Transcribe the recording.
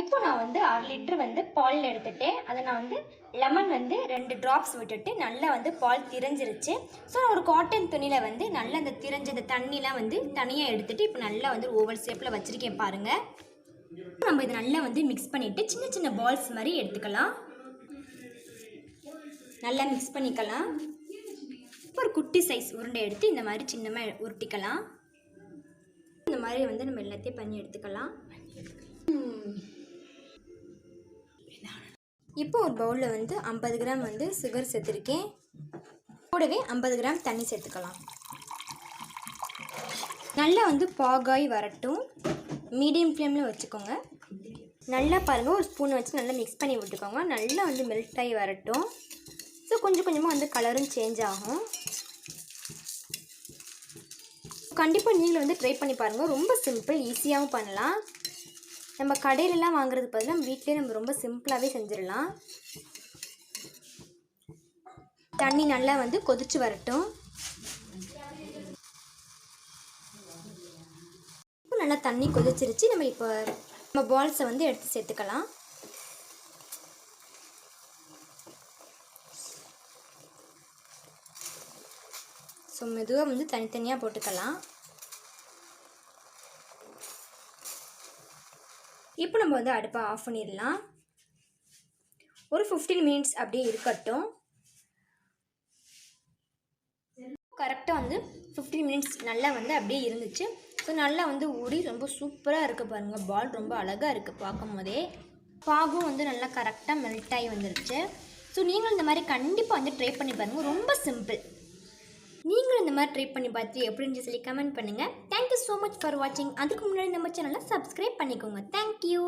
இப்போ நான் வந்து அரை லிட்டர் வந்து பால் எடுத்துட்டேன். அதை நான் வந்து லெமன் வந்து ரெண்டு ட்ராப்ஸ் விட்டுட்டு நல்லா வந்து பால் திரஞ்சிருச்சு. ஸோ நான் ஒரு காட்டன் துணியில் வந்து நல்லா அந்த திரஞ்ச அந்த தண்ணிலாம் வந்து தனியாக எடுத்துகிட்டு இப்போ நல்லா வந்து ஓவல் ஷேப்பில் வச்சுருக்கேன் பாருங்கள் நம்ம இதை நல்லா வந்து மிக்ஸ் பண்ணிவிட்டு சின்ன சின்ன பால்ஸ் மாதிரி எடுத்துக்கலாம். நல்லா மிக்ஸ் பண்ணிக்கலாம். ஒரு குட்டி சைஸ் உருண்டை எடுத்து இந்த மாதிரி சின்னமாக உருட்டிக்கலாம். இந்த மாதிரி வந்து நம்ம எல்லாத்தையும் பண்ணி எடுத்துக்கலாம். இப்போ ஒரு பவுலில் வந்து ஐம்பது கிராம் வந்து சுகர் சேர்த்துருக்கேன். கூடவே ஐம்பது கிராம் தண்ணி சேர்த்துக்கலாம். நல்லா வந்து பாகாய் வரட்டும். மீடியம் ஃப்ளேமில் வச்சுக்கோங்க. நல்லா பாருங்கள் ஒரு ஸ்பூன் வச்சு நல்லா மிக்ஸ் பண்ணி விட்டுக்கோங்க. நல்லா வந்து மெல்ட் ஆகி வரட்டும். ஸோ கொஞ்சம் கொஞ்சமாக வந்து கலரும் சேஞ்ச் ஆகும். கண்டிப்பாக நீங்களும் வந்து ட்ரை பண்ணி பாருங்கள் ரொம்ப சிம்பிள் ஈஸியாகவும் பண்ணலாம். நம்ம கடையிலலாம் வாங்குறது பதிலாக நம்ம வீட்டிலே நம்ம ரொம்ப சிம்பிளாகவே செஞ்சிடலாம். தண்ணி நல்லா வந்து கொதிச்சு வரட்டும். இப்போ நல்லா தண்ணி கொதிச்சிருச்சு. நம்ம இப்போ நம்ம பால்ஸை வந்து எடுத்து சேர்த்துக்கலாம். ஸோ மெதுவாக வந்து தனித்தனியாக போட்டுக்கலாம். இப்போ நம்ம வந்து அடுப்பை ஆஃப் பண்ணிடலாம். ஒரு ஃபிஃப்டீன் மினிட்ஸ் அப்படியே இருக்கட்டும். கரெக்டாக வந்து ஃபிஃப்டீன் மினிட்ஸ் நல்லா வந்து அப்படியே இருந்துச்சு. ஸோ நல்லா வந்து ஊறி ரொம்ப சூப்பராக இருக்குது பாருங்கள் பால் ரொம்ப அழகாக இருக்குது பார்க்கும் போதே பாகும் வந்து நல்லா கரெக்டாக மெல்ட் ஆகி வந்துருச்சு. ஸோ நீங்களும் இந்த மாதிரி கண்டிப்பாக வந்து ட்ரை பண்ணி பாருங்கள் ரொம்ப சிம்பிள் நீங்களும் இந்த மாதிரி ட்ரை பண்ணி பார்த்து எப்படின்னு சொல்லி கமெண்ட் பண்ணுங்கள் ஸோ மச் ஃபார் வாட்சிங் அதுக்கு முன்னாடி நம்ம சேனலை சப்ஸ்கிரைப் பண்ணிக்கோங்க. தேங்க்யூ